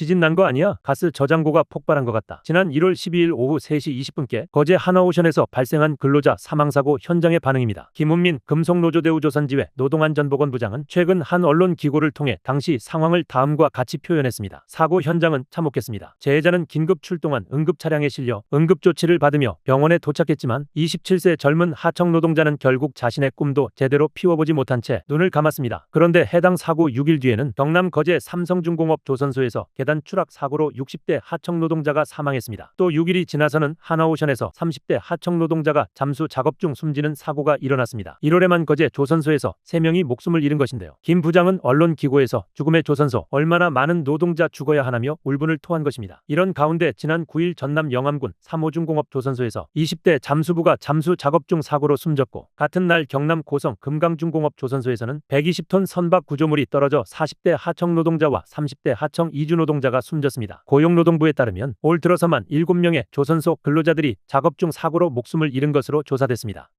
지진 난 거 아니야? 가스 저장고가 폭발한 것 같다. 지난 1월 12일 오후 3시 20분께 거제 하나오션에서 발생한 근로자 사망사고 현장의 반응입니다. 김은민 금속노조대우조선지회 노동안전보건 부장은 최근 한 언론 기고를 통해 당시 상황을 다음과 같이 표현했습니다. 사고 현장은 참혹했습니다. 재해자는 긴급 출동한 응급 차량에 실려 응급 조치를 받으며 병원에 도착했지만 27세 젊은 하청 노동자는 결국 자신의 꿈도 제대로 피워보지 못한 채 눈을 감았습니다. 그런데 해당 사고 6일 뒤에는 경남 거제 삼성중공업 조선소에서 계단 추락 사고로 60대 하청 노동자가 사망했습니다. 또 6일이 지나서는 하나오션에서 30대 하청 노동자가 잠수 작업 중 숨지는 사고가 일어났습니다. 1월에만 거제 조선소에서 3명이 목숨을 잃은 것인데요. 김 부장은 언론 기고에서 죽음의 조선소 얼마나 많은 노동자 죽어야 하나며 울분을 토한 것입니다. 이런 가운데 지난 9일 전남 영암군 3호중공업 조선소에서 20대 잠수부가 잠수 작업 중 사고로 숨졌고 같은 날 경남 고성 금강중공업 조선소에서는 120톤 선박 구조물이 떨어져 40대 하청 노동자와 30대 하청 이주 노동 자가 숨졌습니다. 고용노동부에 따르면 올 들어서만 7명의 조선소 근로자들이 작업 중 사고로 목숨을 잃은 것으로 조사됐습니다.